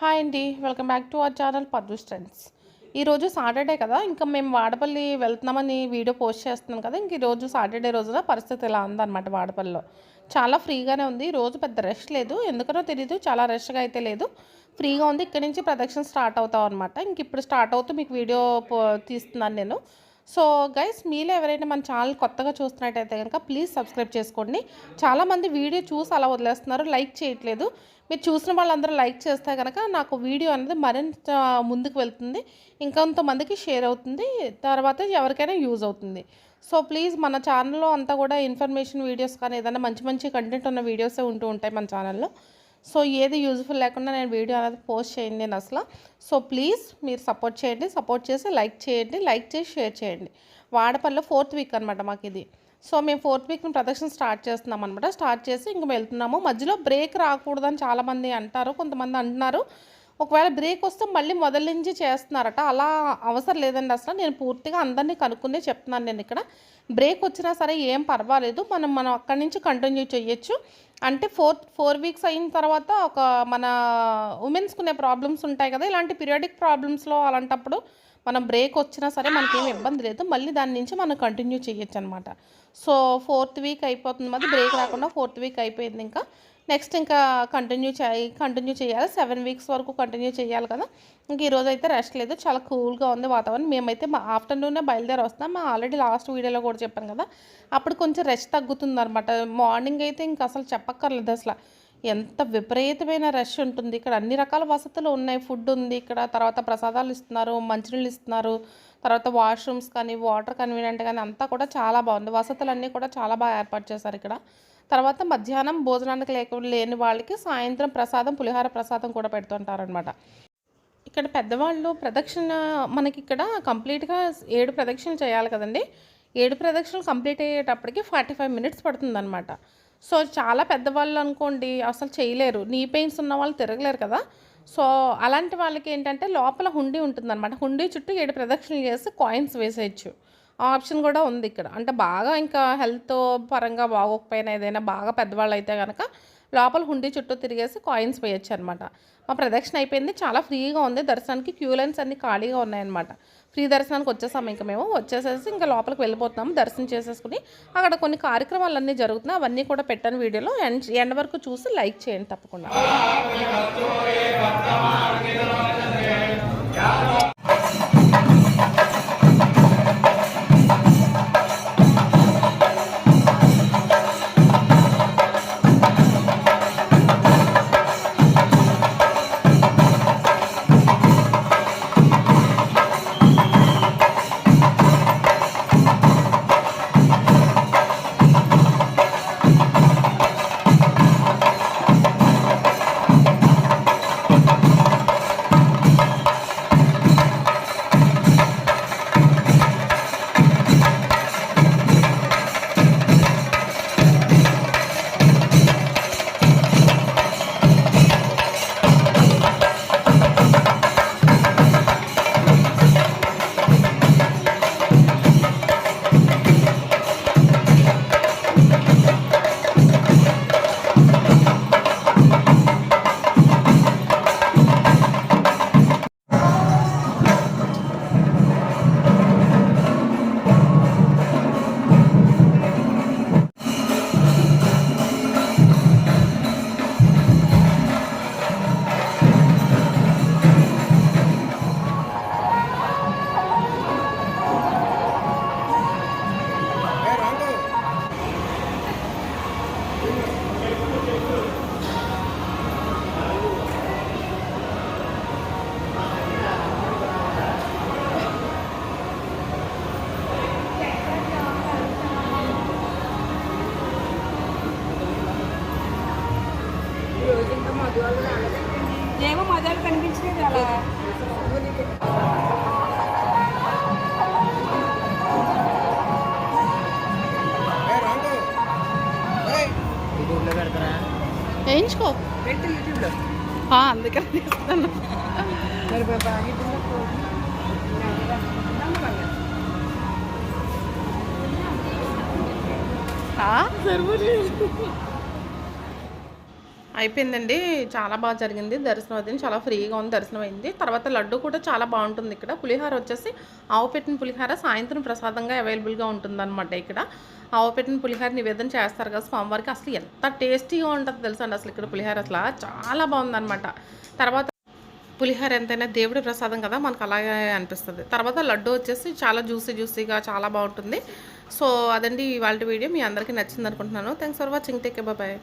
Hi అండి welcome back to our channel Paddu trends ఈరోజు Saturday కదా ఇంకా మేము వాడపల్లి వెళ్తున్నామని వీడియో పోస్ట్ చేస్తున్నాం కదా ఇంక ఈరోజు సాటర్డే రోజున పరిస్థితి ఇలా ఉందన్నమాట వాడపల్లిలో. చాలా ఫ్రీగానే ఉంది రోజు పెద్ద రష్ లేదు ఎందుకనో తెలియదు చాలా రష్గా అయితే లేదు. ఫ్రీగా ఉంది ఇక్కడ నుంచి ప్రదక్షిణ స్టార్ట్ అవుతాం అనమాట ఇంక ఇప్పుడు స్టార్ట్ అవుతూ మీకు వీడియో పో- తీస్తున్నాను నేను. సో గైస్ మీలో ఎవరైనా మన ఛానల్ కొత్తగా చూస్తున్నట్టయితే కనుక ప్లీజ్ సబ్స్క్రైబ్ చేసుకోండి. చాలామంది వీడియో చూసి అలా వదిలేస్తున్నారు లైక్ చేయట్లేదు. మీరు చూసిన వాళ్ళందరూ లైక్ చేస్తే కనుక నాకు వీడియో అనేది మరింత ముందుకు వెళ్తుంది ఇంకొంతమందికి షేర్ అవుతుంది తర్వాత ఎవరికైనా యూజ్ అవుతుంది. సో ప్లీజ్ మన ఛానల్లో అంతా కూడా ఇన్ఫర్మేషన్ వీడియోస్ కానీ ఏదైనా మంచి మంచి కంటెంట్ ఉన్న వీడియోసే ఉంటూ ఉంటాయి మన ఛానల్లో సో ఏది యూజ్ఫుల్ లేకుండా నేను వీడియో అనేది పోస్ట్ చేయండి నేను అసలు. సో ప్లీజ్ మీరు సపోర్ట్ చేయండి. సపోర్ట్ చేసి లైక్ చేయండి. లైక్ చేసి షేర్ చేయండి. వాడపల్లిలో ఫోర్త్ వీక్ అనమాట మాకు ఇది. సో మేము ఫోర్త్ వీక్ ప్రదర్శన స్టార్ట్ చేస్తున్నాం అనమాట స్టార్ట్ చేసి ఇంక వెళ్తున్నాము. మధ్యలో బ్రేక్ రాకూడదని చాలామంది అంటారు. కొంతమంది అంటున్నారు. ఒకవేళ బ్రేక్ వస్తే మళ్ళీ మొదలు నుంచి చేస్తున్నారట. అలా అవసరం లేదండి అసలు. నేను పూర్తిగా అందరినీ కనుక్కునే చెప్తున్నాను నేను ఇక్కడ. బ్రేక్ వచ్చినా సరే ఏం పర్వాలేదు. మనం మనం అక్కడి నుంచి కంటిన్యూ చేయొచ్చు. అంటే ఫోర్ ఫోర్ వీక్స్ అయిన తర్వాత ఒక మన ఉమెన్స్కునే ప్రాబ్లమ్స్ ఉంటాయి కదా. ఇలాంటి పీరియాడిక్ ప్రాబ్లమ్స్లో అలాంటప్పుడు మనం బ్రేక్ వచ్చినా సరే మనకేం ఇబ్బంది లేదు. మళ్ళీ దాని నుంచి మనం కంటిన్యూ చేయొచ్చు అనమాట సో ఫోర్త్ వీక్ అయిపోతుంది. మరి బ్రేక్ రాకుండా ఫోర్త్ వీక్ అయిపోయింది ఇంకా. నెక్స్ట్ ఇంకా కంటిన్యూ చేయి కంటిన్యూ చేయాలి. సెవెన్ వీక్స్ వరకు కంటిన్యూ చేయాలి కదా. ఇంక ఈరోజు అయితే రెస్ట్ లేదు. చాలా కూల్గా ఉంది వాతావరణం. మేమైతే మా ఆఫ్టర్నూనే బయలుదేరి వస్తాం మా ఆల్రెడీ లాస్ట్ వీడియోలో కూడా చెప్పాను కదా. అప్పుడు కొంచెం రెస్ట్ తగ్గుతుంది అనమాట మార్నింగ్ అయితే ఇంక అసలు చెప్పక్కర్లేదు అసలు. ఎంత విపరీతమైన రష్ ఉంటుంది. ఇక్కడ అన్ని రకాల వసతులు ఉన్నాయి. ఫుడ్ ఉంది ఇక్కడ. తర్వాత ప్రసాదాలు ఇస్తున్నారు మంచినీళ్ళు ఇస్తున్నారు. తర్వాత వాష్రూమ్స్ కానీ వాటర్ కన్వీనియంట్ కానీ అంతా కూడా చాలా బాగుంది. వసతులు అన్నీ కూడా చాలా బాగా ఏర్పాటు చేశారు ఇక్కడ. తర్వాత మధ్యాహ్నం భోజనానికి లేక లేని వాళ్ళకి సాయంత్రం ప్రసాదం పులిహార ప్రసాదం కూడా పెడుతుంటారనమాట ఇక్కడ పెద్దవాళ్ళు ప్రదక్షిణ మనకి ఇక్కడ కంప్లీట్గా ఏడు ప్రదక్షిణలు చేయాలి కదండి. ఏడు ప్రదక్షిణలు కంప్లీట్ అయ్యేటప్పటికి ఫార్టీ ఫైవ్ మినిట్స్ పడుతుందన్నమాట. సో చాలా పెద్దవాళ్ళు అనుకోండి అసలు చేయలేరు. నీ పెయిన్స్ ఉన్న వాళ్ళు తిరగలేరు కదా. సో అలాంటి వాళ్ళకి ఏంటంటే లోపల హుండీ ఉంటుందన్నమాట. హుండీ చుట్టూ ఏడు ప్రదక్షిణలు చేసి కాయిన్స్ వేసేయచ్చు. ఆప్షన్ కూడా ఉంది ఇక్కడ. అంటే బాగా ఇంకా హెల్త్ పరంగా బాగోకపోయినా ఏదైనా బాగా పెద్దవాళ్ళు అయితే కనుక లోపల హుండీ చుట్టూ తిరిగేసి కాయిన్స్ వేయచ్చు అనమాట మా ప్రదక్షిణ అయిపోయింది. చాలా ఫ్రీగా ఉంది. దర్శనానికి క్యూ లైన్స్ అన్ని ఖాళీగా ఉన్నాయన్నమాట. ఫ్రీ దర్శనానికి వచ్చేసాము ఇంకా మేము వచ్చేసేసి ఇంకా లోపలికి వెళ్ళిపోతున్నాము దర్శనం చేసేసుకుని అక్కడ కొన్ని కార్యక్రమాలు అన్నీ జరుగుతున్నాయి. అవన్నీ కూడా పెట్టాను వీడియోలో. ఎండ్ ఎండ్ వరకు చూసి లైక్ చేయండి తప్పకుండా. ఏమో మజాలు కనిపించలేదు అలా. వేయించుకో. అందుకని తీస్తాను ఆ? అయిపోయిందండి. చాలా బాగా జరిగింది. దర్శనం అది చాలా ఫ్రీగా ఉంది. దర్శనం అయింది. తర్వాత లడ్డు కూడా చాలా బాగుంటుంది ఇక్కడ. పులిహార వచ్చేసి ఆవు పెట్టిన పులిహార సాయంత్రం ప్రసాదంగా అవైలబుల్గా ఉంటుందన్నమాట ఇక్కడ. ఆవు పెట్టిన పులిహార నివేదన చేస్తారు కదా స్వామివారికి. అసలు ఎంత టేస్టీగా ఉంటుంది తెలుసా అండి అసలు ఇక్కడ పులిహార అసలు. చాలా బాగుందన్నమాట. తర్వాత పులిహోర ఎంతైనా దేవుడి ప్రసాదం కదా మనకు అలాగే అనిపిస్తుంది. తర్వాత లడ్డు వచ్చేసి చాలా జ్యూసీ జ్యూసీగా చాలా బాగుంటుంది. సో అదండి ఇవాళ వీడియో. మీ అందరికీ నచ్చింది అనుకుంటున్నాను thanks for watching. Take bye.